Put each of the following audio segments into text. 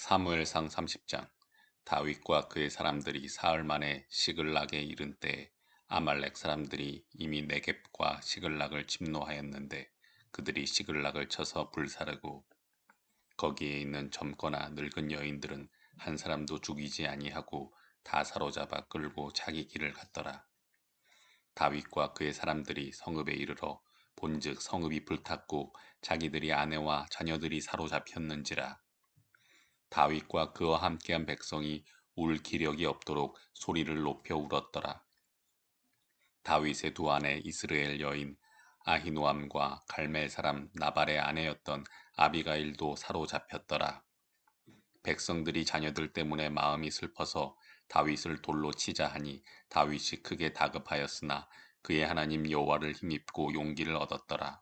사무엘상 30장 다윗과 그의 사람들이 사흘 만에 시글락에 이른 때에 아말렉 사람들이 이미 네겝과 시글락을 침노하였는데 그들이 시글락을 쳐서 불사르고 거기에 있는 젊거나 늙은 여인들은 한 사람도 죽이지 아니하고 다 사로잡아 끌고 자기 길을 갔더라. 다윗과 그의 사람들이 성읍에 이르러 본즉 성읍이 불탔고 자기들이 아내와 자녀들이 사로잡혔는지라 다윗과 그와 함께한 백성이 울 기력이 없도록 소리를 높여 울었더라. 다윗의 두 아내 이스라엘 여인 아히노암과 갈멜 사람 나발의 아내였던 아비가일도 사로잡혔더라. 백성들이 자녀들 때문에 마음이 슬퍼서 다윗을 돌로 치자 하니 다윗이 크게 다급하였으나 그의 하나님 여호와를 힘입고 용기를 얻었더라.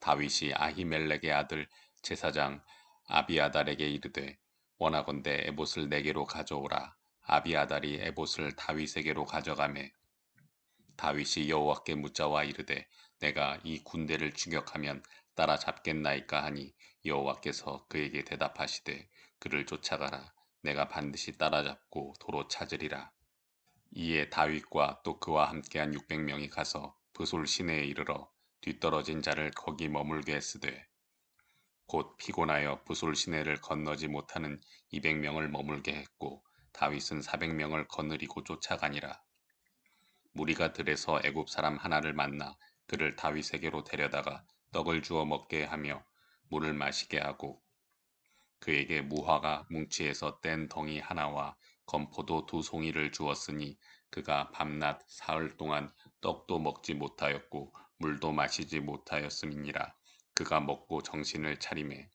다윗이 아히멜렉의 아들 제사장 아비아달에게 이르되 원하건대 에봇을 내게로 가져오라. 아비아달이 에봇을 다윗에게로 가져가매. 다윗이 여호와께 묻자와 이르되 내가 이 군대를 추격하면 따라잡겠나이까 하니 여호와께서 그에게 대답하시되 그를 쫓아가라. 내가 반드시 따라잡고 도로 찾으리라. 이에 다윗과 또 그와 함께한 600명이 가서 부솔 시내에 이르러 뒤떨어진 자를 거기 머물게 했으되 곧 피곤하여 부솔 시내를 건너지 못하는 200명을 머물게 했고 다윗은 400명을 거느리고 쫓아가니라. 무리가 들에서 애굽 사람 하나를 만나 그를 다윗에게로 데려다가 떡을 주어 먹게 하며 물을 마시게 하고 그에게 무화과 뭉치에서 뗀 덩이 하나와 건포도 두 송이를 주었으니 그가 밤낮 사흘 동안 떡도 먹지 못하였고 물도 마시지 못하였음이니라. 그가 먹고 정신을 차림해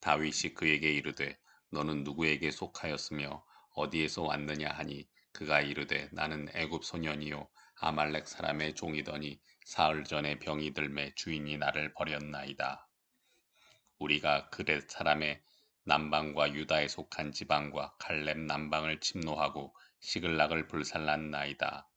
다윗이 그에게 이르되 너는 누구에게 속하였으며 어디에서 왔느냐 하니 그가 이르되 나는 애굽 소년이요 아말렉 사람의 종이더니 사흘 전에 병이 들매 주인이 나를 버렸나이다. 우리가 그렛 사람의 남방과 유다에 속한 지방과 갈렙 남방을 침노하고 시글락을 불살랐나이다.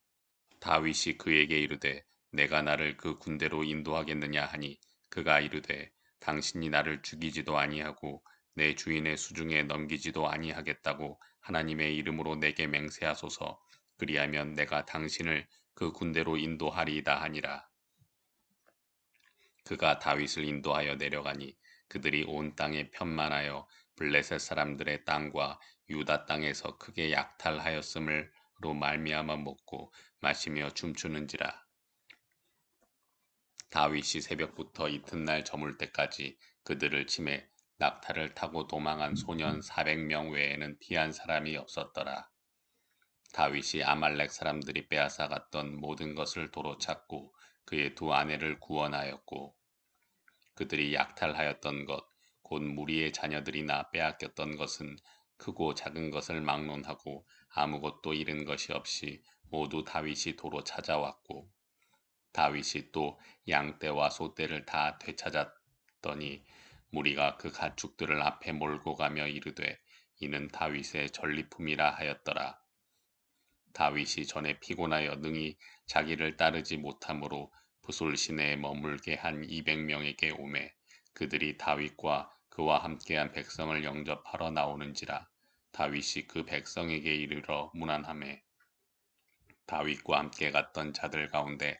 다윗이 그에게 이르되 내가 나를 그 군대로 인도하겠느냐 하니 그가 이르되 당신이 나를 죽이지도 아니하고 내 주인의 수중에 넘기지도 아니하겠다고 하나님의 이름으로 내게 맹세하소서 그리하면 내가 당신을 그 군대로 인도하리이다 하니라. 그가 다윗을 인도하여 내려가니 그들이 온 땅에 편만하여 블레셋 사람들의 땅과 유다 땅에서 크게 약탈하였음을로 말미암아 먹고 마시며 춤추는지라. 다윗이 새벽부터 이튿날 저물 때까지 그들을 침해 낙타를 타고 도망한 소년 400명 외에는 피한 사람이 없었더라. 다윗이 아말렉 사람들이 빼앗아 갔던 모든 것을 도로 찾고 그의 두 아내를 구원하였고 그들이 약탈하였던 것, 곧 무리의 자녀들이나 빼앗겼던 것은 크고 작은 것을 막론하고 아무것도 잃은 것이 없이 모두 다윗이 도로 찾아왔고 다윗이 또 양떼와 소떼를 다 되찾았더니 무리가 그 가축들을 앞에 몰고 가며 이르되 이는 다윗의 전리품이라 하였더라. 다윗이 전에 피곤하여 능히 자기를 따르지 못하므로 부솔 시내에 머물게 한 200명에게 오매 그들이 다윗과 그와 함께한 백성을 영접하러 나오는지라 다윗이 그 백성에게 이르러 문안함에 다윗과 함께 갔던 자들 가운데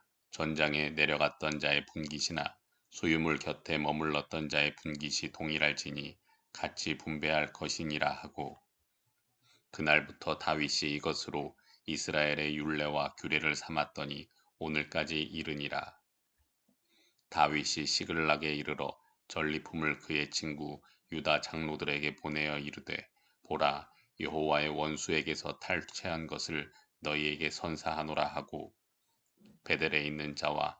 전장에 내려갔던 자의 분깃이나 소유물 곁에 머물렀던 자의 분깃이 동일할지니 같이 분배할 것이니라 하고 그날부터 다윗이 이것으로 이스라엘의 율례와 규례를 삼았더니 오늘까지 이르니라. 다윗이 시글락에 이르러 전리품을 그의 친구 유다 장로들에게 보내어 이르되 보라 여호와의 원수에게서 탈취한 것을 너희에게 선사하노라 하고 베델에 있는 자와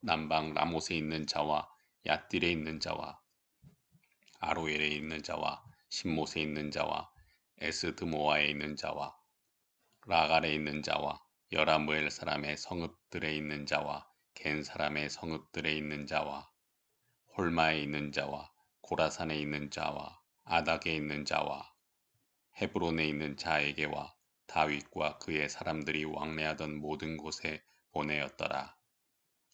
남방 라못에 있는 자와 야딜에 있는 자와 아로엘에 있는 자와 신못에 있는 자와 에스드모아에 있는 자와 라갈에 있는 자와 여라무엘 사람의 성읍들에 있는 자와 겐 사람의 성읍들에 있는 자와 홀마에 있는 자와 고라산에 있는 자와 아닥에 있는 자와 헤브론에 있는 자에게와 다윗과 그의 사람들이 왕래하던 모든 곳에 보내었더라.